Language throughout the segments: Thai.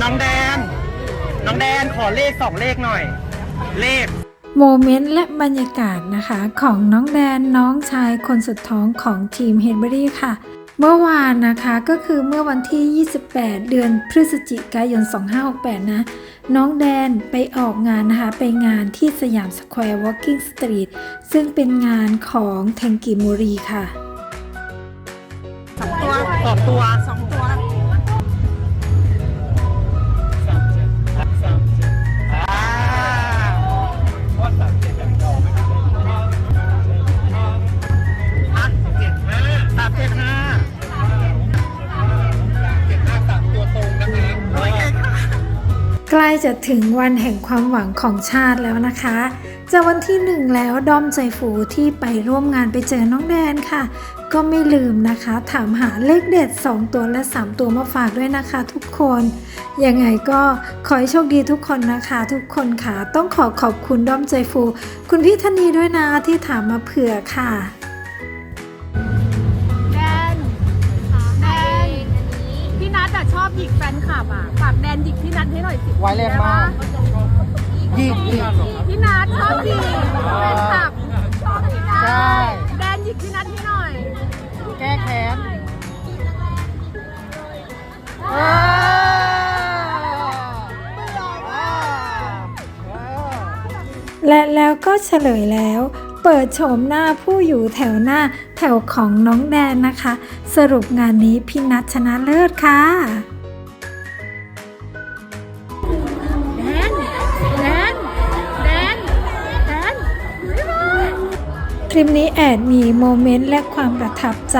น้องแดน น้องแดนขอเลขสองเลขหน่อย เลขโมเมนต์และบรรยากาศนะคะ ของน้องแดนน้องชายคนสุดท้องของทีมเฮดเบอรี่ค่ะ เมื่อวานนะคะก็คือเมื่อวันที่ 28 เดือนพฤศจิกายน 2568 นะ น้องแดนไปออกงานนะคะ ไปงานที่สยามสแควร์ Walking Street ซึ่งเป็นงานของเทงกิมูรีค่ะสองตัวสองตัวสอง ใกล้จะถึงวันแห่งความหวังของชาติแล้วนะคะ จะวันที่หนึ่งแล้วด้อมใจฟูที่ไปร่วมงานไปเจอน้องแดนค่ะ ก็ไม่ลืมนะคะ ถามหาเลขเด็ด 2 ตัวและ 3 ตัวมาฝากด้วยนะคะทุกคน ยังไงก็ขอให้โชคดีทุกคนนะคะ ทุกคนค่ะ ต้องขอขอบคุณด้อมใจฟู คุณพี่ธนีด้วยนะที่ถามมาเผื่อค่ะ นคลับอะฝากแดนหยิกพี่นัทให้หน่อยสิไว้แรงมากยิงยิงพี่นัทชอบหยิกแฟนคลับชอบพี่นัทใช่ แดนหยิกพี่นัทให้หน่อย แก้แค้นและแล้วก็เฉลยแล้ว เปิดโฉมหน้าผู้อยู่แถวหน้าแถวของน้องแดนนะคะ สรุปงานนี้พี่นัทชนะเลิศค่ะ คลิปนี้แอดมีโมเมนต์และความประทับใจ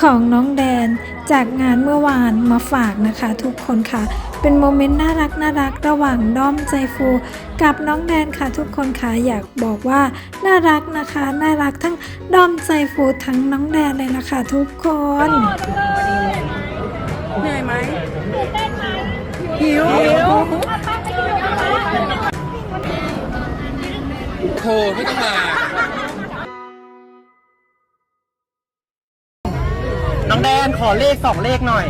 ของน้องแดน จากงานเมื่อวานมาฝากนะคะทุกคนค่ะ เป็นโมเมนต์น่ารักน่ารักระหว่างด้อมใจฟู กับน้องแดนค่ะทุกคนค่ะอยากบอกว่าน่ารักนะคะน่ารักทั้งด้อมใจฟูทั้งน้องแดนเลยล่ะค่ะทุกคนเหนื่อยไหมหิวเธอไม่ต้องมา น้องแดนขอเลขสองเลขหน่อย